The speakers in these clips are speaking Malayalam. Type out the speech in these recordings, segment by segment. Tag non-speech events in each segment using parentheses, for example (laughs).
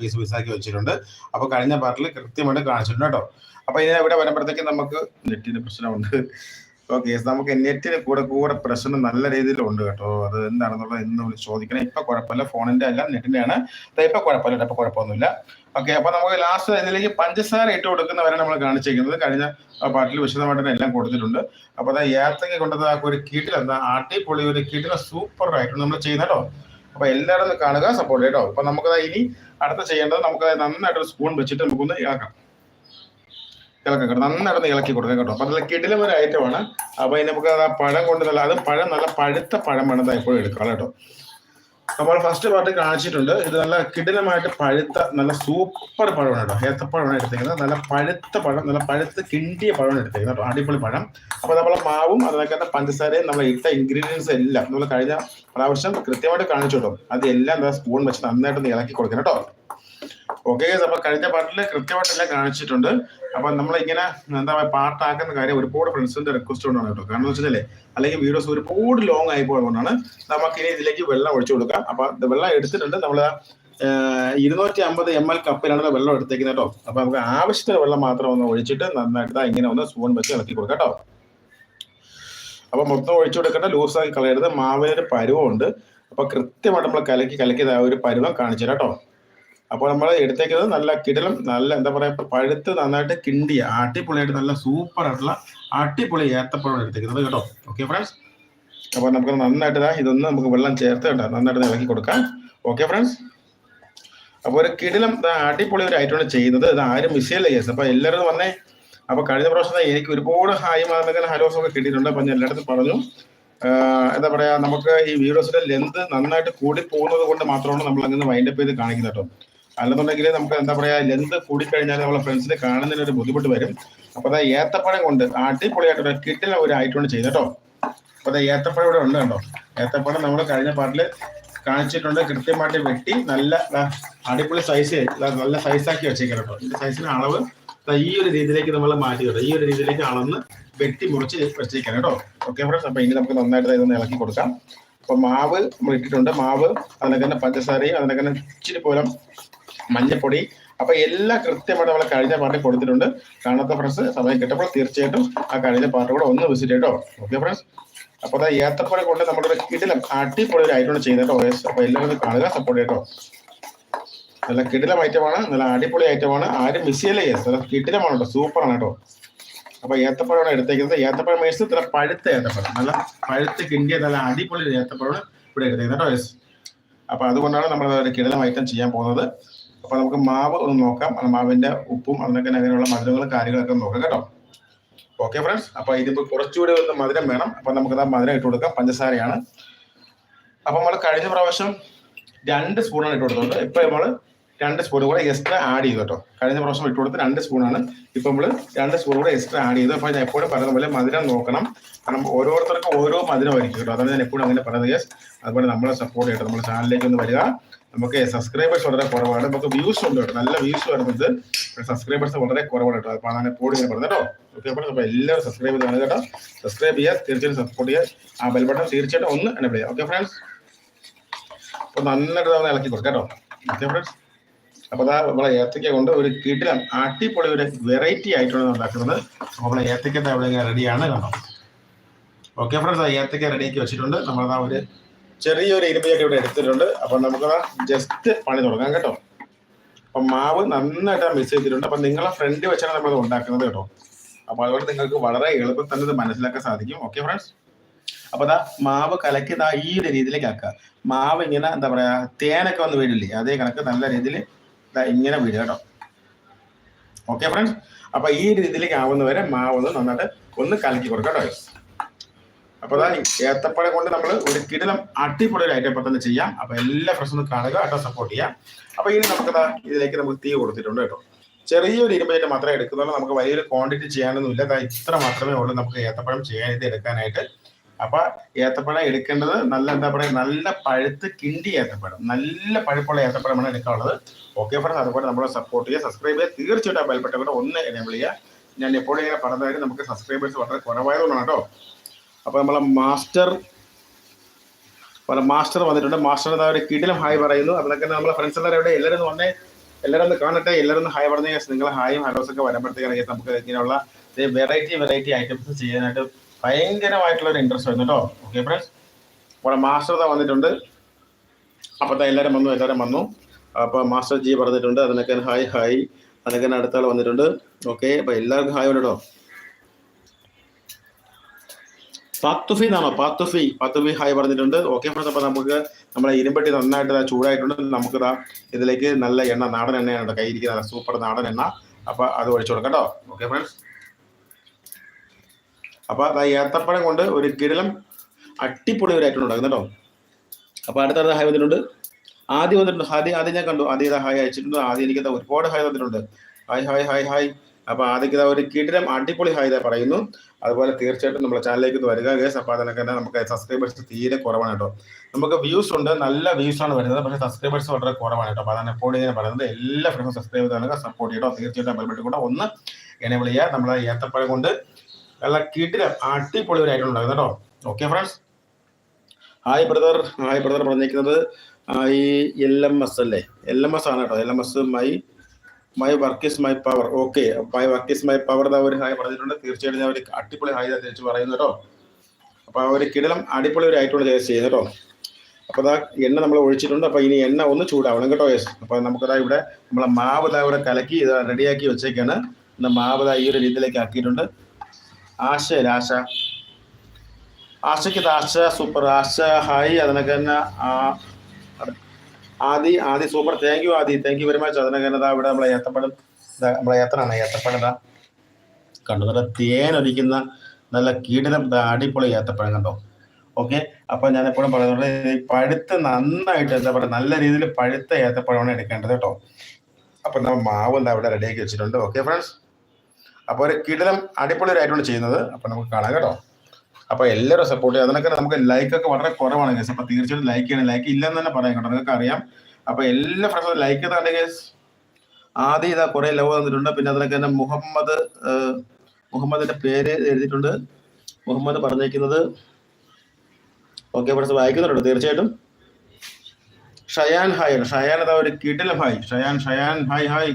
പീസ് പീസാക്കി വെച്ചിട്ടുണ്ട്. അപ്പോൾ കഴിഞ്ഞ പാർട്ടിൽ കൃത്യമായിട്ട് കാണിച്ചിട്ടുണ്ട് കേട്ടോ. അപ്പോൾ ഇനി ഇവിടെ വരുമ്പോഴത്തേക്ക് നമുക്ക് നെറ്റിന് പ്രശ്നമുണ്ട്. ഓക്കെ നമുക്ക് നെറ്റിന് കൂടെ കൂടെ പ്രശ്നം നല്ല രീതിയിലുണ്ട് കേട്ടോ. അത് എന്താണെന്നുള്ളത് എന്ന് വിളിച്ച് ചോദിക്കണം. ഇപ്പൊ കുഴപ്പമില്ല ഫോണിന്റെ അല്ല നെറ്റിന്റെ ആണ്. ഇപ്പൊ കുഴപ്പമില്ല ഇപ്പൊ കുഴപ്പമൊന്നുമില്ല. ഓക്കെ അപ്പൊ നമുക്ക് ലാസ്റ്റ് ഇതിലേക്ക് പഞ്ചസാര ഇട്ട് കൊടുക്കുന്നവരെ നമ്മൾ കാണിച്ചിരിക്കുന്നത് കഴിഞ്ഞ പാട്ടിൽ വിശദമായിട്ട് എല്ലാം കൊടുത്തിട്ടുണ്ട്. അപ്പൊ അത് ഏത്തങ്ങ കൊണ്ടത് ഒരു കീട്ടിൽ എന്താ അടിപൊളി ഒരു കീട്ടിലെ സൂപ്പർ ആയിട്ട് നമ്മൾ ചെയ്യുന്ന കേട്ടോ. അപ്പൊ എല്ലാവരും കാണുക സപ്പോർട്ട് കേട്ടോ. അപ്പൊ നമുക്ക് ഇനി അടുത്ത ചെയ്യേണ്ടത് നമുക്ക് നന്നായിട്ട് ഒരു സ്പൂൺ വെച്ചിട്ട് നമുക്കൊന്ന് ഇളക്കാം. ഇളക്കാം കേട്ടോ. നന്നായിട്ടൊന്ന് ഇളക്കി കൊടുക്കാം കേട്ടോ. അപ്പൊ നല്ല കിടിലം ഒരു ഐറ്റമാണ് അപ്പൊ അതിന് നമുക്ക് പഴം കൊണ്ട് നല്ല അത് പഴം നല്ല പഴുത്ത പഴം വേണം എപ്പോഴും എടുക്കാം കേട്ടോ. നമ്മൾ ഫസ്റ്റ് പാർട്ട് കാണിച്ചിട്ടുണ്ട്. ഇത് നല്ല കിടിലമായിട്ട് പഴുത്ത നല്ല സൂപ്പർ പഴമാണ് കേട്ടോ. ഏത്തപ്പഴമാണ് എടുത്തേക്കുന്നത്. നല്ല പഴുത്ത പഴം നല്ല പഴുത്ത് കിണ്ടിയ പഴമാണ് എടുത്തേക്കുന്നത് കേട്ടോ. അടിപൊളി പഴം. അപ്പോൾ നമ്മളെ മാവും അതിനൊക്കെ പഞ്ചസാരയും നമ്മൾ ഇട്ട ഇൻഗ്രീഡിയൻസ് എല്ലാം നമ്മൾ കഴിഞ്ഞ പ്രാവശ്യം കൃത്യമായിട്ട് കാണിച്ചു കേട്ടോ അതെല്ലാം എന്താ സ്പൂൺ വെച്ച് നന്നായിട്ട് ഇളക്കി കൊടുക്കണം കേട്ടോ. ഓക്കെ അപ്പൊ കഴിഞ്ഞ പാട്ടിൽ കൃത്യമായിട്ടെല്ലാം കാണിച്ചിട്ടുണ്ട്. അപ്പൊ നമ്മൾ ഇങ്ങനെ എന്താ പറയുക പാട്ടാക്കുന്ന കാര്യം ഒരുപാട് ഫ്രണ്ട്സിന്റെ റിക്വസ്റ്റ് കൊണ്ടാണ് കേട്ടോ. കാരണം എന്ന് അല്ലെങ്കിൽ വീഡിയോസ് ഒരുപാട് ലോങ് ആയി പോയതുകൊണ്ടാണ് നമുക്ക് ഇനി ഇതിലേക്ക് വെള്ളം ഒഴിച്ചു കൊടുക്കാം. അപ്പൊ വെള്ളം എടുത്തിട്ടുണ്ട്. നമ്മൾ ഇരുന്നൂറ്റി അമ്പത് എം എൽ കപ്പിലാണ് വെള്ളം എടുത്തേക്കുന്നത് കേട്ടോ. അപ്പൊ നമുക്ക് ആവശ്യത്തിന് വെള്ളം മാത്രം ഒന്ന് ഒഴിച്ചിട്ട് നന്നായിട്ട് ഇങ്ങനെ ഒന്ന് സ്പൂൺ വെച്ച് ഇളക്കി കൊടുക്കാം കേട്ടോ. അപ്പൊ മൊത്തം ഒഴിച്ചു കൊടുക്കേണ്ട ലൂസാക്കി കളയരുത്. മാവിനൊരു പരുവമുണ്ട് അപ്പൊ കൃത്യമായിട്ട് നമ്മൾ കലക്കി കലക്കി ഒരു പരുവം കാണിച്ചു കേട്ടോ. അപ്പോൾ നമ്മൾ എടുത്തേക്കുന്നത് നല്ല കിടലും നല്ല എന്താ പറയാ പഴുത്ത് നന്നായിട്ട് കിണ്ടിയ അടിപൊളിയായിട്ട് നല്ല സൂപ്പർ ആയിട്ടുള്ള അടിപൊളി ഏത്തപ്പഴം എടുത്തേക്കുന്നത് കേട്ടോ. ഓക്കെ ഫ്രണ്ട്സ് അപ്പോൾ നമുക്ക് നന്നായിട്ട് ഇതാ ഇതൊന്ന് നമുക്ക് വെള്ളം ചേർത്ത് കേട്ടോ നന്നായിട്ട് ഇളക്കി കൊടുക്കാം. ഓക്കെ ഫ്രണ്ട്സ് അപ്പോൾ ഒരു കിടിലം അടിപൊളി ഒരു ഐറ്റമാണ് ചെയ്യുന്നത്. ഇത് ആരും മിസ് ചെയ്യില്ല കേസ് അപ്പോൾ എല്ലാവരും വന്നേ. അപ്പോൾ കഴിഞ്ഞ പ്രാവശ്യം എനിക്ക് ഒരുപാട് ഹായ് മാതൃകൻ ഹലോസ് ഒക്കെ കിട്ടിയിട്ടുണ്ട്. അപ്പം ഞാൻ എല്ലായിടത്തും പറഞ്ഞു. എന്താ പറയാ നമുക്ക് ഈ വീഡിയോസിന്റെ ലെന്ത് നന്നായിട്ട് കൂടി പോകുന്നത് കൊണ്ട് മാത്രമാണ് നമ്മൾ അങ്ങനെ വൈൻഡപ്പ് ചെയ്ത് കാണിക്കുന്നത് കേട്ടോ. അല്ലെന്നുണ്ടെങ്കിൽ നമുക്ക് എന്താ പറയാ ലെന്ത് കൂടിക്കഴിഞ്ഞാൽ നമ്മളെ ഫ്രണ്ട്സിനെ കാണുന്നതിന് ഒരു ബുദ്ധിമുട്ട് വരും. അപ്പൊ അതാ ഏത്തപ്പഴം കൊണ്ട് അടിപൊളിയായിട്ട് കിട്ടില ഒരു ഐറ്റം ചെയ്ത് കേട്ടോ. അപ്പൊ അതാ ഏത്തപ്പഴം ഇവിടെ ഉണ്ട് കേട്ടോ. ഏത്തപ്പഴം നമ്മൾ കഴിഞ്ഞ പാട്ടിൽ കാണിച്ചിട്ടുണ്ട്. കൃത്യമായിട്ട് വെട്ടി നല്ല അടിപൊളി സൈസ് നല്ല സൈസാക്കി വെച്ചേക്കാം കേട്ടോ. ഇതിന്റെ സൈസിന് അളവ് ഈ ഒരു രീതിയിലേക്ക് നമ്മൾ മാറ്റി ഈ ഒരു രീതിയിലേക്ക് അളന്ന് വെട്ടി മുറിച്ച് വെച്ചേക്കാം കേട്ടോ. ഓക്കെ ഫ്രണ്ട്സ് അപ്പൊ ഇനി നമുക്ക് നന്നായിട്ട് ഇതൊന്ന് ഇളക്കി കൊടുക്കാം. അപ്പൊ മാവ് നമ്മൾ ഇട്ടിട്ടുണ്ട്. മാവ് അതിനൊക്കെ തന്നെ പഞ്ചസാരയും അതിനൊക്കെ തന്നെ ഇച്ചിരി പോലും മഞ്ഞപ്പൊടി. അപ്പൊ എല്ലാം കൃത്യമായിട്ട് നമ്മൾ കഴിഞ്ഞ പാർട്ടി കൊടുത്തിട്ടുണ്ട്. കാണാത്ത ഫ്രണ്ട്സ് സമയം കിട്ടുമ്പോൾ തീർച്ചയായിട്ടും ആ കഴിഞ്ഞ പാർട്ടി കൂടെ ഒന്ന് വിസിറ്റ് ചെയ്തോ ഓക്കെ ഫ്രണ്ട്സ് അപ്പൊ അത് ഏത്തപ്പൊടി കൊണ്ട് നമ്മുടെ ഒരു കിടിലം അടിപൊളി ഒരു ഐറ്റം ചെയ്തോ അപ്പൊ എല്ലാവരും കാണുക സപ്പോർട്ട് ചെയ്യട്ടോ. നല്ല കിടിലം ഐറ്റമാണ് നല്ല അടിപൊളി ഐറ്റമാണ് ആരും മിസ് ചെയ്യല്ലേ നല്ല കിടിലമാണ് കേട്ടോ സൂപ്പറാണ് കേട്ടോ. അപ്പൊ ഏത്തപ്പഴമാണ് എടുത്തേക്കുന്നത്. ഏത്തപ്പഴം മേടിച്ച് നല്ല പഴുത്ത ഏത്തപ്പഴം. നല്ല പഴുത്ത് കിണ്ടിയ നല്ല അടിപൊളി ഏത്തപ്പഴമാണ് ഇവിടെ എടുത്തേക്കുന്നത് കേട്ടോ യെസ് അപ്പൊ അതുകൊണ്ടാണ് നമ്മൾ കിടിലം ഐറ്റം ചെയ്യാൻ പോകുന്നത്. അപ്പൊ നമുക്ക് മാവ് ഒന്ന് നോക്കാം. മാവിന്റെ ഉപ്പും അതിനൊക്കെ അങ്ങനെയുള്ള മധുരങ്ങളും കാര്യങ്ങളൊക്കെ നോക്കാം കേട്ടോ. ഓക്കെ ഫ്രണ്ട്സ് അപ്പൊ ഇതിപ്പോ കുറച്ചുകൂടി ഒന്ന് മധുരം വേണം. അപ്പൊ നമുക്ക് മധുരം ഇട്ട് കൊടുക്കാം. പഞ്ചസാരയാണ്. അപ്പൊ നമ്മൾ കഴിഞ്ഞ പ്രാവശ്യം രണ്ട് സ്പൂണാണ് ഇട്ട് കൊടുത്തത്. ഇപ്പൊ നമ്മൾ രണ്ട് സ്പൂൺ കൂടെ എക്സ്ട്രാ ആഡ് ചെയ്തു കേട്ടോ. കഴിഞ്ഞ പ്രാവശ്യം ഇട്ട് കൊടുത്ത് രണ്ട് സ്പൂണാണ് ഇപ്പൊ നമ്മൾ രണ്ട് സ്പൂൺ കൂടെ എക്സ്ട്രാ ആഡ് ചെയ്തു. അപ്പൊ ഞാൻ എപ്പോഴും പറയുന്ന പോലെ മധുരം നോക്കണം. കാരണം ഓരോരുത്തർക്കും ഓരോ മധുരം ആയിരിക്കും കേട്ടോ. അതാണ് ഞാൻ എപ്പോഴും അങ്ങനെ പറയുന്നത് യെസ് അതുപോലെ നമ്മളെ സപ്പോർട്ട് ചെയ്യട്ടെ. നമ്മുടെ ചാനലിലേക്ക് ഒന്ന് വരിക. നമുക്ക് സബ്സ്ക്രൈബേഴ്സ് വളരെ കുറവാണ്. നമുക്ക് വ്യൂസ് ഉണ്ട് കേട്ടോ. നല്ല വ്യൂസ് വരുന്നത്. സബ്സ്ക്രൈബേഴ്സ് വളരെ കുറവാണ് കേട്ടോ. ഞാൻ എപ്പോഴും ഇങ്ങനെ പറഞ്ഞത് കേട്ടോ. ഓക്കെ എല്ലാവരും സബ്സ്ക്രൈബ് ചെയ്യണം കേട്ടോ. സബ്സ്ക്രൈബ് ചെയ്യുക തീർച്ചയായും സപ്പോർട്ട് ചെയ്യുക. ആ ബെൽ ബട്ടൺ തീർച്ചയായിട്ടും ഒന്ന് എന്നെ ചെയ്യുക. ഓക്കെ ഫ്രണ്ട്സ് അപ്പോൾ നന്നായിട്ട് തവണ ഇളക്കി കൊടുക്കാം കേട്ടോ. ഓക്കെ ഫ്രണ്ട്സ് അപ്പോൾ അതാ നമ്മളെ ഏത്തക്ക കൊണ്ട് ഒരു കിടിലം അടിപൊളി ഒരു വെറൈറ്റി ആയിട്ടാണ് ഉണ്ടാക്കുന്നത്. നമ്മളെ ഏത്തക്കത്തെ റെഡിയാണ് കേട്ടോ ഓക്കെ ഫ്രണ്ട്സ് ഏത്തക്ക റെഡിയാക്കി വെച്ചിട്ടുണ്ട്. നമ്മളതാ ഒരു ചെറിയൊരു ഇരുമ്പയൊക്കെ ഇവിടെ എടുത്തിട്ടുണ്ട്. അപ്പൊ നമുക്ക് ജസ്റ്റ് പണി തുടങ്ങാം കേട്ടോ. അപ്പൊ മാവ് നന്നായിട്ട് മിക്സ് ചെയ്തിട്ടുണ്ട്. അപ്പൊ നിങ്ങളെ ഫ്രണ്ട് വെച്ചാണ് നമ്മൾ ഉണ്ടാക്കുന്നത് കേട്ടോ. അപ്പൊ അതുകൊണ്ട് നിങ്ങൾക്ക് വളരെ എളുപ്പം തന്നെ ഇത് മനസ്സിലാക്കാൻ സാധിക്കും. ഓക്കെ ഫ്രണ്ട്സ് അപ്പൊ അതാ മാവ് കലക്കി ഇതാ ഈ ഒരു രീതിയിലേക്ക് ആക്കുക. മാവ് ഇങ്ങനെ എന്താ പറയാ തേനൊക്കെ വന്ന് വീടില്ലേ അതേ കണക്ക് നല്ല രീതിയിൽ ഇങ്ങനെ വീഴുക കേട്ടോ. ഓക്കെ ഫ്രണ്ട്സ് അപ്പൊ ഈ രീതിയിലേക്ക് ആവുന്നവരെ മാവ് ഒന്ന് നന്നായിട്ട് ഒന്ന് കലക്കി കൊടുക്കാം കേട്ടോ. അപ്പൊ അതാ ഏത്തപ്പഴം കൊണ്ട് നമ്മൾ ഒരു കിടലം അടിപൊളി ഒരു ഐറ്റം തന്നെ ചെയ്യാം. അപ്പൊ എല്ലാ ഒന്ന് കാണുക കേട്ടോ സപ്പോർട്ട് ചെയ്യാം. അപ്പൊ ഇനി നമുക്കതാ ഇതിലേക്ക് നമുക്ക് തീ കൊടുത്തിട്ടുണ്ട് കേട്ടോ. ചെറിയൊരു ഇരുമ്പേറ്റ് മാത്രമേ എടുക്കുന്നുള്ളൂ. നമുക്ക് വലിയൊരു ക്വാണ്ടിറ്റി ചെയ്യാനൊന്നുമില്ല അതാ ഇത്ര മാത്രമേ ഉള്ളൂ നമുക്ക് ഏത്തപ്പഴം ചെയ്യാൻ ഇത് എടുക്കാനായിട്ട്. അപ്പൊ ഏത്തപ്പഴം എടുക്കേണ്ടത് നല്ല എന്താ പറയുക നല്ല പഴുത്ത് കിണ്ടി ഏത്തപ്പഴം. നല്ല പഴുപ്പുള്ള ഏത്തപ്പഴമാണ് എടുക്കാനുള്ളത്. ഓക്കെ ഫ്രണ്ട്സ് അതുപോലെ നമ്മളെ സപ്പോർട്ട് ചെയ്യുക. സബ്സ്ക്രൈബ് ചെയ്യുക. തീർച്ചയായിട്ടും ആ ബെൽബട്ടൺ കൂടെ ഒന്ന് എനേബിൾ ചെയ്യുക. ഞാൻ എപ്പോഴും ഇങ്ങനെ പറഞ്ഞതായിട്ട് നമുക്ക് സബ്സ്ക്രൈബേഴ്സ് വളരെ കുറവായതുകൊണ്ടാണ് കേട്ടോ. അപ്പൊ നമ്മളെ മാസ്റ്റർ പല മാസ്റ്റർ വന്നിട്ടുണ്ട്. മാസ്റ്റർ ഒരു കിടിലം ഹായ് പറയുന്നു. അതിനൊക്കെ നമ്മളെ ഫ്രണ്ട്സ് എല്ലാവരും എവിടെ? എല്ലാവരും വന്നേ. എല്ലാവരും ഒന്ന് കാണട്ടെ. എല്ലാവരും ഒന്ന് ഹായ് പറഞ്ഞ നിങ്ങൾ ഹായും ഹലോസ് ഒക്കെ വരുമ്പോഴത്തേക്കാണെങ്കിൽ നമുക്ക് ഇങ്ങനെയുള്ള വെറൈറ്റി വെറൈറ്റി ഐറ്റംസ് ചെയ്യാനായിട്ട് ഭയങ്കരമായിട്ടുള്ള ഒരു ഇൻട്രസ്റ്റ് വരുന്നു കേട്ടോ ഓക്കെ ഫ്രണ്ട്സ് അവിടെ മാസ്റ്റർ വന്നിട്ടുണ്ട്. അപ്പോൾ എല്ലാവരും വന്നു എല്ലാവരും വന്നു. അപ്പോൾ മാസ്റ്റർ ജി പറഞ്ഞിട്ടുണ്ട്. അതിനൊക്കെ ഹായ് ഹായ്. അതിനൊക്കെ അടുത്താൾ വന്നിട്ടുണ്ട്. ഓക്കെ അപ്പോൾ എല്ലാവർക്കും ഹായ് കേട്ടോ പാത്തുഫി എന്നാണോ പത്തുഫി പത്തുഫി ഹായ് പറഞ്ഞിട്ടുണ്ട്. ഓക്കെ ഫ്രണ്ട്സ് അപ്പോൾ നമുക്ക് നമ്മുടെ ഇരുമ്പട്ടി നന്നായിട്ട് ചൂടായിട്ടുണ്ട്. നമുക്ക് ദാ ഇതിലേക്ക് നല്ല എണ്ണ നാടൻ എണ്ണയാണ് കേട്ടോ കയ്യിരിക്കുന്ന സൂപ്പർ നാടൻ എണ്ണ. അപ്പോൾ അത് ഒഴിച്ചു കൊടുക്കാം കേട്ടോ. ഓക്കെ ഫ്രണ്ട്സ് അപ്പോൾ അതാ ഏത്തപ്പഴം കൊണ്ട് ഒരു കിടലം അട്ടിപ്പൊളി ഒരു ഐറ്റം ഉണ്ടാക്കുന്നു കേട്ടോ. അപ്പോൾ അടുത്തടുത്ത ഹായ് വന്നിട്ടുണ്ട്. ആദ്യം വന്നിട്ടുണ്ട്. ആദ്യം ആദ്യം ഞാൻ കണ്ടു. ആദ്യം ഹായ് അയച്ചിട്ടുണ്ട്. ആദ്യം എനിക്ക് ഒരുപാട് ഹായ് വന്നിട്ടുണ്ട് ഹായ് ഹായ് ഹായ് ഹായ്. അപ്പോൾ ആദ്യം ഒരു കിടിലം അടിപൊളി ഹായ് ഇതാ പറയുന്നു. അതുപോലെ തീർച്ചയായിട്ടും നമ്മുടെ ചാനലിലേക്ക് വരിക. ഗേസ് അപ്പോൾ അതിനൊക്കെ തന്നെ നമുക്ക് സബ്സ്ക്രൈബേഴ്സ് തീരെ കുറവാണ് കേട്ടോ. നമുക്ക് വ്യൂസ് ഉണ്ട്. നല്ല വ്യൂസ് ആണ് വരുന്നത്. പക്ഷേ സബ്സ്ക്രൈബേഴ്സ് വളരെ കുറവാണ് കേട്ടോ. അപ്പോൾ അതാണ് എപ്പോഴും ഞാൻ പറയുന്നത്. എല്ലാ ഫ്രണ്ട്സും സബ്സ്ക്രൈബ് ചെയ്താൽ സപ്പോർട്ട് ചെയ്യട്ടോ. തീർച്ചയായിട്ടും ബെൽബെട്ട് കൂടെ ഒന്ന് എനേബിൾ ചെയ്യുക. നമ്മളെ ഏത്തപ്പഴം കൊണ്ട് നല്ല കിടിലം അടിപൊളി ഒരു ഐറ്റം ഉണ്ടാകും കേട്ടോ. Okay friends hi brother hi brother പറഞ്ഞിരിക്കുന്നത് ഈ എൽ എം എസ് അല്ലേ? എൽ എം എസ് ആണ് കേട്ടോ. L M S my my work is my power okay my work is my power എന്നാ ഒരു ഹായ് പറഞ്ഞിട്ടുണ്ട്. തീർച്ചയായിട്ടും ഞാൻ ഒരു അടിപൊളി ഹായ് തിരിച്ച് പറയുന്നു കേട്ടോ. അപ്പോൾ ആ ഒരു കിടലം അടിപൊളി ഒരു ആയിട്ടുള്ള ചേസ് ചെയ്യുന്നു കേട്ടോ. അപ്പോൾ അതാ എണ്ണ നമ്മൾ ഒഴിച്ചിട്ടുണ്ട്. അപ്പോൾ ഇനി എണ്ണ ഒന്ന് ചൂടാവണം കേട്ടോ യെസ് അപ്പോൾ നമുക്കതാ ഇവിടെ നമ്മളെ മാവ് ഇതാ ഇവിടെ കലക്കി ഇത് റെഡിയാക്കി വെച്ചേക്കാണ്. ഇന്ന് മാവ് ഇതാ ഈ ഒരു രീതിയിലേക്ക് ആക്കിയിട്ടുണ്ട്. ആശ ആശ ആശയ്ക്ക് ആശ സൂപ്പർ. ആശ ഹായ് അതിനൊക്കെ തന്നെ ആ Adi Adi super. Thank you Adi. Thank you very much അതിനകത്ത് ഇവിടെ നമ്മളെ ഏത്തപ്പഴം? നമ്മളെ ഏത്തനാണ്. ഏത്തപ്പഴം ഇതാ. കണ്ടു? നല്ല തേനൊലിക്കുന്ന നല്ല കീടനം അടിപൊളി ഏത്തപ്പഴം കണ്ടോ? ഓക്കെ അപ്പൊ ഞാൻ എപ്പോഴും പറയുന്നത് പഴുത്ത് നന്നായിട്ട് എന്താ പറയുക നല്ല രീതിയിൽ പഴുത്ത ഏത്തപ്പഴമാണ് എടുക്കേണ്ടത് കേട്ടോ. അപ്പൊ നമ്മൾ മാവ് എന്താ ഇവിടെ റെഡിയാക്കി വെച്ചിട്ടുണ്ട്. ഓക്കെ ഫ്രണ്ട്സ് അപ്പോൾ ഒരു കിടലം അടിപൊളി ഒരു ആയിട്ടാണ് ചെയ്യുന്നത്. അപ്പൊ നമുക്ക് കാണാം കേട്ടോ. അപ്പൊ എല്ലാവരും സപ്പോർട്ട് ചെയ്യുക. അതിനൊക്കെ നമുക്ക് ലൈക്ക് ഒക്കെ വളരെ കുറവാണ് ഗസ് അപ്പൊ തീർച്ചയായിട്ടും ലൈക്ക് ചെയ്യണം. ലൈക്ക് ഇല്ലെന്ന് തന്നെ പറയാം കേട്ടോ. നിങ്ങൾക്ക് അറിയാം അപ്പൊ എല്ലാ ഫ്രണ്ട്സും ലൈക്ക് ചെയ്താണ്ട് ഗസ് ആദ്യം ഇതാ കുറെ ലവ് തന്നിട്ടുണ്ട് പിന്നെ അതിനൊക്കെ തന്നെ മുഹമ്മദ് മുഹമ്മദിന്റെ പേര് എഴുതിയിട്ടുണ്ട്. മുഹമ്മദ് പറഞ്ഞേക്കുന്നത് ഓക്കെ ഫ്രണ്ട്സ് വായിക്കുന്നുണ്ട്? തീർച്ചയായിട്ടും. ഷയാൻ ഹായ് ഷയാൻ അതാ ഒരു കിടിലം hi. Shayan Shayan hi hi.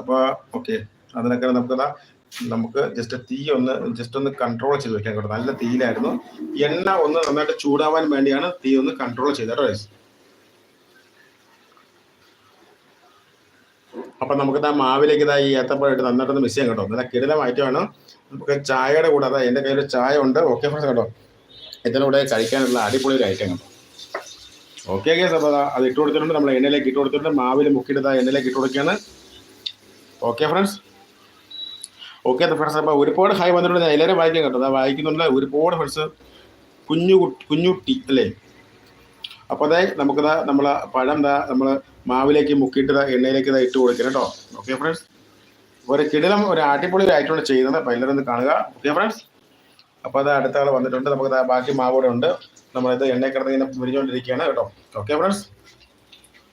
അപ്പൊ ഓക്കെ അതിനൊക്കെ നമുക്കതാ നമുക്ക് ജസ്റ്റ് തീ ഒന്ന് ജസ്റ്റ് ഒന്ന് കൺട്രോൾ ചെയ്ത് വെക്കാൻ കേട്ടോ. നല്ല തീയിലായിരുന്നു. എണ്ണ ഒന്ന് നന്നായിട്ട് ചൂടാവാൻ വേണ്ടിയാണ് തീ ഒന്ന് കൺട്രോൾ ചെയ്തത് കേട്ടോ. അപ്പൊ നമുക്ക് ആ മാവിലേക്ക് ഇതാ ഈ ഏത്തപ്പഴം നന്നായിട്ടൊന്ന് മിസ് ചെയ്യാം കേട്ടോ. നല്ല കിടിലമായിട്ടാണ്. നമുക്ക് ചായയുടെ കൂടെ അതാ എന്റെ കയ്യിൽ ചായ ഉണ്ട്. ഓക്കെ ഫ്രണ്ട്സ് കേട്ടോ. ഇതിന്റെ കൂടെ കഴിക്കാനുള്ള അടിപൊളി ഒരു ഐറ്റം കേട്ടോ ഓക്കെ കേസ് അപ്പോൾ അത് ഇട്ട് കൊടുത്തിട്ടുണ്ട്. നമ്മൾ എണ്ണയിലേക്ക് ഇട്ട് കൊടുത്തിട്ടുണ്ട്. മാവിൽ മുക്കിയിട്ട് എണ്ണയിലേക്ക് ഇട്ട് കൊടുക്കുകയാണ്. ഓക്കെ ഫ്രണ്ട്സ് ഓക്കെ ഫ്രണ്ട്സ് അപ്പോൾ ഒരുപാട് ഹായ് വന്നിട്ടുണ്ട്. ഞാൻ എല്ലാവരും വായിക്കാൻ കേട്ടോ. അതാ വായിക്കുന്നുണ്ട്. ഒരുപാട് ഫ്രണ്ട്സ് കുഞ്ഞു കുഞ്ഞുട്ടി അല്ലേ? അപ്പോൾ അതെ നമുക്കിതാ നമ്മളെ പഴം ദാ നമ്മൾ മാവിലേക്ക് മുക്കിയിട്ട് എണ്ണയിലേക്ക് ഇതാ ഇട്ട് കൊടുക്കണം കേട്ടോ. ഓക്കെ ഫ്രണ്ട്സ് ഒരു കിടിലം ഒരു അടിപൊളി ആയിട്ടാണ് ചെയ്യുന്നത് അപ്പോൾ എല്ലാവരും കാണുക. ഓക്കെ ഫ്രണ്ട്സ് അപ്പോൾ അത് അടുത്ത ആൾ വന്നിട്ടുണ്ട്. നമുക്ക് ബാക്കി മാവ് കൂടെ ഉണ്ട്. നമ്മളിത് എണ്ണയിൽ കിടന്ന് ഇങ്ങനെ മുരിഞ്ഞുകൊണ്ടിരിക്കുകയാണ് കേട്ടോ. ഓക്കെ ഫ്രണ്ട്സ്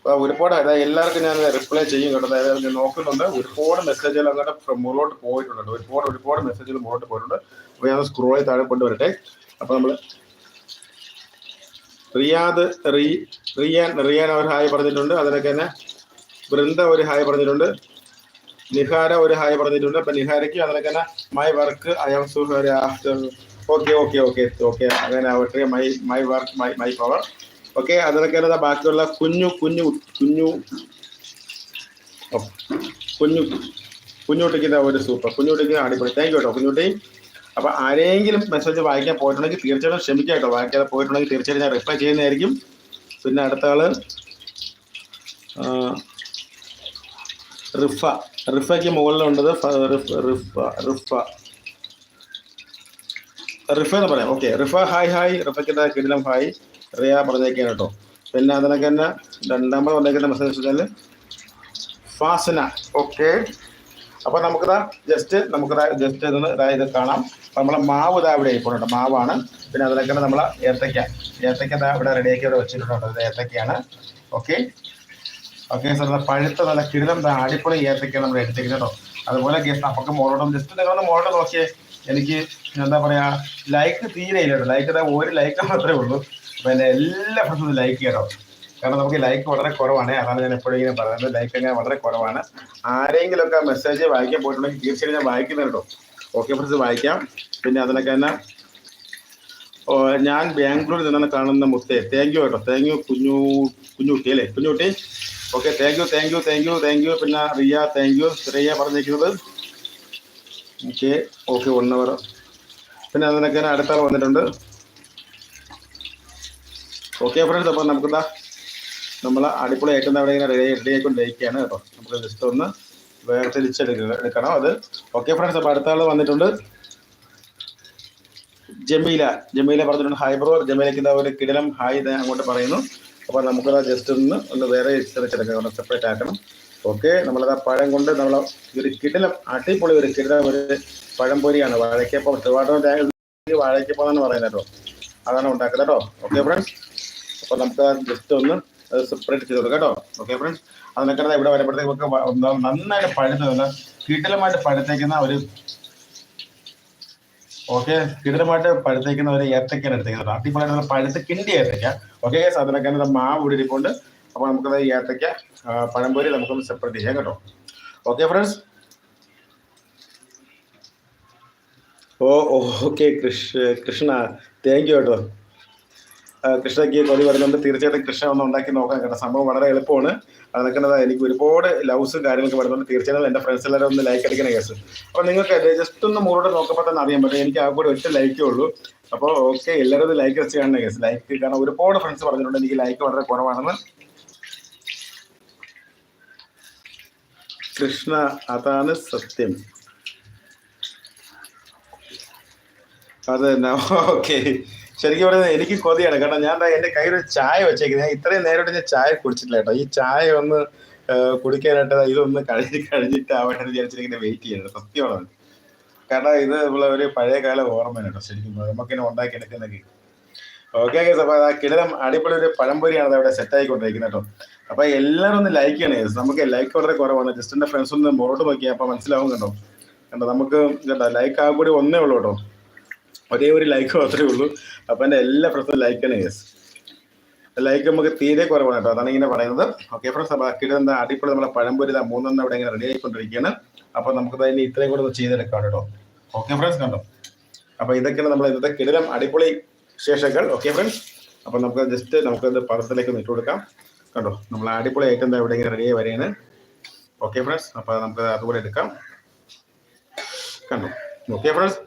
ഒരുപാട് അതായത് എല്ലാവർക്കും ഞാൻ റിപ്ലൈ ചെയ്യും കേട്ടോ. അതായത് ഞാൻ നോക്കുന്നുണ്ട് ഒരുപാട് മെസ്സേജുകൾ അങ്ങോട്ട് മുകളിലോട്ട് പോയിട്ടുണ്ട് ഒരുപാട് ഒരുപാട് മെസ്സേജുകൾ മുകളിലോട്ട് പോയിട്ടുണ്ട്. അപ്പോൾ ഞാൻ ചെയ്ത് താഴെ കൊണ്ടുവരട്ടെ. അപ്പോൾ നമ്മൾ റിയാദ് റീ റിയാൻ റിയാൻ അവർ ഹായ് പറഞ്ഞിട്ടുണ്ട്. അതിനൊക്കെ തന്നെ വൃന്ദ ഒരു ഹായ് പറഞ്ഞിട്ടുണ്ട്. നിഹാര ഒരു ഹായ് പറഞ്ഞിട്ടുണ്ട്. അപ്പൊ നിഹാരയ്ക്ക് അതിനൊക്കെ തന്നെ my work I am sue after okay okay okay okay അങ്ങനെ ആവട്ടെ. My my work my my power okay അതിനൊക്കെ ബാക്കിയുള്ള കുഞ്ഞു കുഞ്ഞു കുഞ്ഞു. കുഞ്ഞു കുഞ്ഞുട്ടിക്ക് ഒരു സൂപ്പർ കുഞ്ഞുട്ടിക്ക് അടിപൊളി. താങ്ക് യു കേട്ടോ. കുഞ്ഞുട്ടി അപ്പൊ ആരെങ്കിലും മെസ്സേജ് വായിക്കാൻ പോയിട്ടുണ്ടെങ്കിൽ തീർച്ചയായിട്ടും ക്ഷമിക്കാം കേട്ടോ വായിക്കാതെ പോയിട്ടുണ്ടെങ്കിൽ തീർച്ചയായിട്ടും ഞാൻ റിപ്ലൈ ചെയ്യുന്നതായിരിക്കും. പിന്നെ അടുത്ത ആൾ റിഫ. റിഫയ്ക്ക് മുകളിലുണ്ടത് റിഫ റിഫ റിഫ. എന്ന് പറയാം. ഓക്കെ റിഫ ഹായ് ഹായ് റിഫയ്ക്ക് കിടിലം ഹായ് റിയ പറഞ്ഞേക്കാണ് കേട്ടോ. പിന്നെ അതിനൊക്കെ തന്നെ രണ്ടാമത് പറഞ്ഞേക്കുന്ന മെസ്സേജ് വെച്ചാൽ ഫാസന. ഓക്കെ. അപ്പൊ നമുക്കിതാ ജസ്റ്റ് നമുക്കിതാ ജസ്റ്റ് ഇതൊന്ന് ഇതാ ഇത് കാണാം. നമ്മളെ മാവ് ഇതാ ഇവിടെ ഇരിപ്പുണ്ട് മാവാണ്. പിന്നെ അതിനൊക്കെ നമ്മളെ ഏത്തക്ക ഏത്തക്ക ഇതാ ഇവിടെ റെഡിയാക്കി ഇവിടെ വെച്ചിട്ടുണ്ട് ഇത് ഏത്തക്കയാണ് ഓക്കെ. ഓക്കെ സാർ പഴുത്ത നല്ല കിടിലം അടിപൊളി ഏത്തക്ക നമ്മൾ എടുത്തേക്കുന്നത് അതുപോലെ ഗസ്റ്റ് നമുക്ക് മോളോട്ടും ജസ്റ്റ് നിങ്ങളൊന്ന് മോളോട്ട് നോക്കിയേ. എനിക്ക് എന്താ പറയാ ലൈക്ക് തീരെ ഇല്ല ലൈക്ക് ഒരു ലൈക്ക് മാത്രമേ ഉള്ളൂ. എന്റെ എല്ലാ ഫ്രണ്ട്സും ലൈക്ക് ചെയ്യണം. കാരണം നമുക്ക് ലൈക്ക് വളരെ കുറവാണ്. അതാണ് ഞാൻ എപ്പോഴും ഇങ്ങനെ പറയുന്നത്. ലൈക്ക് അങ്ങനെ വളരെ കുറവാണ്. ആരെങ്കിലും ഒക്കെ മെസ്സേജ് വായിക്കാൻ പോയിട്ടുണ്ടെങ്കിൽ തീർച്ചയായും ഞാൻ വായിക്കുന്നത് കേട്ടോ. ഓക്കെ ഫ്രണ്ട്സ് വായിക്കാം. പിന്നെ അതിനൊക്കെ തന്നെ ഞാൻ ബാംഗ്ലൂരിൽ നിന്നാണ് കാണുന്ന മുത്തേ. താങ്ക് യു കേട്ടോ. താങ്ക് യു കുഞ്ഞു കുഞ്ഞുകുട്ടി അല്ലേ? കുഞ്ഞുകുട്ടി okay thank you thank you thank you thank you പിന്നെ റിയ താങ്ക് യു റിയ പറഞ്ഞിരിക്കുന്നത്? ഓക്കെ ഓക്കെ വൺ അവർ പിന്നെ അതിനൊക്കെ തന്നെ അടുത്ത ആൾ വന്നിട്ടുണ്ട്. ഓക്കെ ഫ്രണ്ട്സ് അപ്പോൾ നമുക്കെന്താ നമ്മൾ അടിപൊളി ഏറ്റവും അവിടെ ഇങ്ങനെ റെഡി റെഡി ആയിക്കൊണ്ടിരിക്കുകയാണ് കേട്ടോ. നമുക്ക് ജസ്റ്റ് ഒന്ന് വേർതിരിച്ചെടുക്കണം എടുക്കണം അത്. ഓക്കെ ഫ്രണ്ട്സ് അപ്പോൾ അടുത്ത ആൾ വന്നിട്ടുണ്ട്. ജമീല. ജമീല പറഞ്ഞിട്ടുണ്ട് ഹായ് ബ്രോ ജമീലയ്ക്ക് ഒരു കിടലം ഹായ് അങ്ങോട്ട് പറയുന്നു. അപ്പോൾ നമുക്കത് ജസ്റ്റ് ഒന്ന് ഒന്ന് വേറെ തിരിച്ചെടുക്കാം. സെപ്പറേറ്റ് ആക്കണം. ഓക്കെ നമ്മളത് ആ പഴം കൊണ്ട് നമ്മൾ ഒരു കിടലം അടിപൊളി ഒരു കിടലം ഒരു പഴംപൊരിയാണ് വാഴയ്ക്കപ്പം വാഴയ്ക്കപ്പം എന്നാണ് പറയുന്നത് കേട്ടോ. അതാണ് ഉണ്ടാക്കുന്നത് കേട്ടോ. ഓക്കെ ഫ്രണ്ട്സ് അപ്പോൾ നമുക്ക് ജസ്റ്റ് ഒന്ന് സെപ്പറേറ്റ് ചെയ്ത് കൊടുക്കാം കേട്ടോ. ഓക്കെ ഫ്രണ്ട്സ് അതിനൊക്കെ ഇവിടെ വരുമ്പോഴത്തേക്ക് നമുക്ക് നന്നായിട്ട് പഴുത്ത് നല്ല കിടലമായിട്ട് പഴുത്തേക്കുന്ന ഒരു ഓക്കെ കിടലമായിട്ട് പഴുത്തേക്കുന്ന ഒരു ഏത്തക്കാണ് എടുത്തേക്കുന്നത് അടിപൊളിയായിട്ട് പഴുത്ത് കിണ്ടി ഏത്തക്ക. ഓക്കെ അതിനൊക്കെ മാവ് ഇവിടെ ഇരിപ്പുണ്ട് അപ്പോൾ നമുക്കത് ഏത്തക്ക പഴംപൊരി നമുക്കൊന്ന് സെപ്പറേറ്റ് ചെയ്യാം കേട്ടോ. Okay friends oh okay Krish Krishna thank you കേട്ടോ. കൃഷ്ണയ്ക്ക് കൊതി വരുന്നുണ്ട്. തീർച്ചയായിട്ടും കൃഷ്ണ ഒന്ന് ഉണ്ടാക്കി നോക്കാൻ കേട്ടോ. സംഭവം വളരെ എളുപ്പമാണ്. എന്താ എനിക്ക് ഒരുപാട് ലവ്സും കാര്യങ്ങളൊക്കെ വരുന്നുണ്ട്. തീർച്ചയായിട്ടും എന്റെ ഫ്രണ്ട്സ് എല്ലാവരും ഒന്ന് ലൈക്ക് അടിക്കണ കേസ് അപ്പോൾ നിങ്ങൾക്ക് ജസ്റ്റ് ഒന്ന് മുകളിലോട്ട് നോക്കുമ്പോൾ തന്നെ അറിയാൻ പറ്റും. എനിക്ക് ആ കൂടെ ഒറ്റ ലൈക്കേ ഉള്ളൂ. അപ്പോൾ ഓക്കെ എല്ലാവരും ലൈക്ക് വെച്ച് കാണുന്ന കേസ് ലൈക്ക് കാരണം ഒരുപാട് ഫ്രണ്ട്സ് പറഞ്ഞിട്ടുണ്ട് എനിക്ക് ലൈക്ക് വളരെ കുറവാണെന്ന്. കൃഷ്ണ അതാണ് സത്യം. അത് ഓക്കെ (laughs) ശരിക്കും പറയുന്നത് എനിക്ക് കൊതിയാണ്. കാരണം ഞാൻ എന്റെ കയ്യിൽ ഒരു ചായ വെച്ചേക്കുന്നത് ഞാൻ ഇത്രയും നേരമായിട്ട് ഞാൻ ചായ കുടിച്ചിട്ടില്ല കേട്ടോ. ഈ ചായ ഒന്ന് കുടിക്കാനായിട്ട് ഇതൊന്ന് കഴിഞ്ഞ് കഴിഞ്ഞിട്ട് ആവട്ടെ വിചാരിച്ചിരിക്കുന്ന വെയിറ്റ് ചെയ്യുന്നത് സത്യമാണ് കാരണം ഇത് ഉള്ള ഒരു പഴയ കാല ഓർമ്മയാണ് കേട്ടോ. ശരിക്കും നമുക്കിങ്ങനെ ഉണ്ടാക്കി എടുക്കുന്നൊക്കെ ഓക്കെ അപ്പോൾ ആ കിടലം അടിപൊളി ഒരു പഴംപൊരിയാണ് അവിടെ സെറ്റ് ആയിക്കൊണ്ടിരിക്കുന്നത് കേട്ടോ. അപ്പൊ എല്ലാവരും ഒന്ന് ലൈക്ക് ചെയ്യണേ. നമുക്ക് ലൈക്ക് വളരെ കുറവാണ്. ജസ്റ്റ് എന്റെ ഫ്രണ്ട്സ് ഒന്ന് മുറോട്ട് നോക്കിയാൽ അപ്പൊ മനസ്സിലാവും കേട്ടോ. കണ്ടോ നമുക്ക് കേട്ടോ ലൈക്ക് ആകൂടി കൂടി ഒന്നേ ഉള്ളൂ കേട്ടോ. ഒരേ ഒരു ലൈക്ക് മാത്രമേ ഉള്ളൂ. അപ്പൊ എന്റെ എല്ലാ ഫ്രണ്ട്സും ലൈക്ക് ചെയ്യണേ യെസ് ലൈക്ക് നമുക്ക് തീരെ കുറവാണ് കേട്ടോ. അതാണ് ഇങ്ങനെ പറയുന്നത്. ഓക്കെ ഫ്രണ്ട്സ് ബാക്കി എന്താ അടിപൊളി നമ്മളെ പഴംപൊരി ഇതാ മൂന്നെണ്ണം ഇവിടെ ഇങ്ങനെ റെഡി ആയിക്കൊണ്ടിരിക്കുകയാണ്. അപ്പൊ നമുക്ക് ഇനി ഇത്രയും കൂടെ ഒന്ന് ചെയ്തെടുക്കാം കേട്ടോ. ഓക്കെ ഫ്രണ്ട്സ് കണ്ടോ? അപ്പൊ ഇതൊക്കെയാണ് നമ്മൾ ഇന്നത്തെ കിടിലം അടിപൊളി വിശേഷങ്ങൾ. ഓക്കെ ഫ്രണ്ട്സ് അപ്പൊ നമുക്ക് ജസ്റ്റ് നമുക്ക് പദത്തിലേക്ക് ഒന്ന് ഇട്ട് കൊടുക്കാം. കണ്ടോ? നമ്മൾ അടിപൊളി ഐറ്റം എന്താ ഇവിടെ ഇങ്ങനെ റെഡിയായി വരെയാണ് ഓക്കെ ഫ്രണ്ട്സ് അപ്പൊ നമുക്ക് അതുപോലെ എടുക്കാം. കണ്ടോ? ഓക്കെ ഫ്രണ്ട്സ്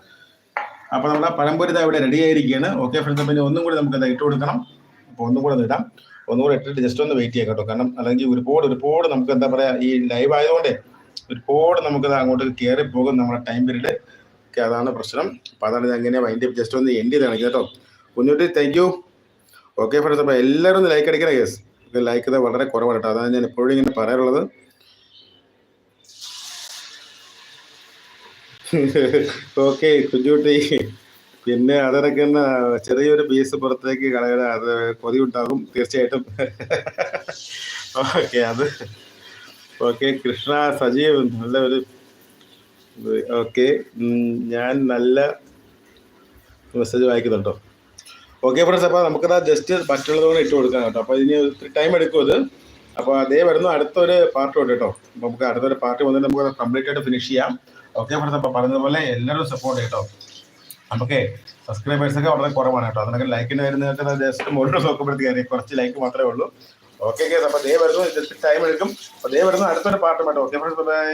അപ്പൊ നമ്മുടെ പഴംപൊരി ദാ ഇവിടെ റെഡി ആയിരിക്കുകയാണ് ഓക്കെ ഫ്രണ്ട്സ് പിന്നെ ഒന്നും കൂടി നമുക്ക് ഇട്ട് കൊടുക്കണം. അപ്പൊ ഒന്നും കൂടെ ഇടാം. ഒന്നും കൂടെ ഇട്ടിട്ട് ജസ്റ്റ് ഒന്ന് വെയിറ്റ് ചെയ്യാം കേട്ടോ. കാരണം അല്ലെങ്കിൽ ഒരുപാട് ഒരുപാട് നമുക്ക് എന്താ പറയാ ഈ ലൈവ് ആയതുകൊണ്ട് ഒരുപാട് നമുക്ക് അങ്ങോട്ട് കയറി പോകും നമ്മുടെ ടൈം പീരീഡ് ഒക്കെ അതാണ് പ്രശ്നം. അപ്പോൾ അതാണ് ഇത് അങ്ങനെ വൈൻഡ് ജസ്റ്റ് ഒന്ന് എൻഡ് ചെയ്താണ് കേട്ടോ. കുഞ്ഞുട്ടി താങ്ക് യു ഓക്കെ ഫ്രണ്ട്സ് അപ്പൊ എല്ലാവരും ഒന്ന് ലൈക്ക് അടിക്കണം കേസ് ലൈക്ക് വളരെ കുറവാണ് കേട്ടോ. അതാണ് ഞാൻ എപ്പോഴും ഇങ്ങനെ പറയാറുള്ളത്. ഓക്കെ കുഞ്ഞുട്ടി പിന്നെ അതിനൊക്കെ ചെറിയൊരു പീസ് പുറത്തേക്ക് കളയുക അത് കൊതി ഉണ്ടാകും തീർച്ചയായിട്ടും. ഓക്കെ അത്. ഓക്കെ കൃഷ്ണ സജീവ് നല്ല ഒരു ഓക്കെ ഞാൻ നല്ല മെസ്സേജ് വായിക്കുന്നുണ്ടോ ഓക്കെ ഫ്രണ്ട്സ് അപ്പോൾ നമുക്കത് ജസ്റ്റ് മറ്റുള്ളത് കൂടെ ഇട്ട് കൊടുക്കാം കേട്ടോ. അപ്പോൾ ഇനി ഒത്തിരി ടൈം എടുക്കും അത് അപ്പോൾ അതേ വരുന്നു അടുത്തൊരു പാർട്ട് ഉണ്ട് കേട്ടോ. നമുക്ക് അടുത്തൊരു പാർട്ട് വന്നിട്ട് നമുക്ക് കംപ്ലീറ്റ് ആയിട്ട് ഫിനിഷ് ചെയ്യാം. ഓക്കെ ഫ്രണ്ട്സ് അപ്പോൾ പറഞ്ഞതുപോലെ എല്ലാവരും സപ്പോർട്ട് കേട്ടോ നമുക്ക് സബ്സ്ക്രൈബേഴ്സ് ഒക്കെ വളരെ കുറവാണ് കേട്ടോ അതിനൊക്കെ ലൈക്കിന് വരുന്നതൊക്കെ ജസ്റ്റ് മുകളിൽ നോക്കുമ്പോഴത്തേക്ക് കുറച്ച് ലൈക്ക് മാത്രമേ ഉള്ളൂ. ഓക്കെ അപ്പോൾ ദേ വരുന്നു ജസ്റ്റ് ടൈം എടുക്കും. അപ്പോൾ ദേ വരുന്നു അടുത്തൊരു പാർട്ട് കേട്ടോ ഓക്കെ ഫ്രണ്ട്സ് ബൈ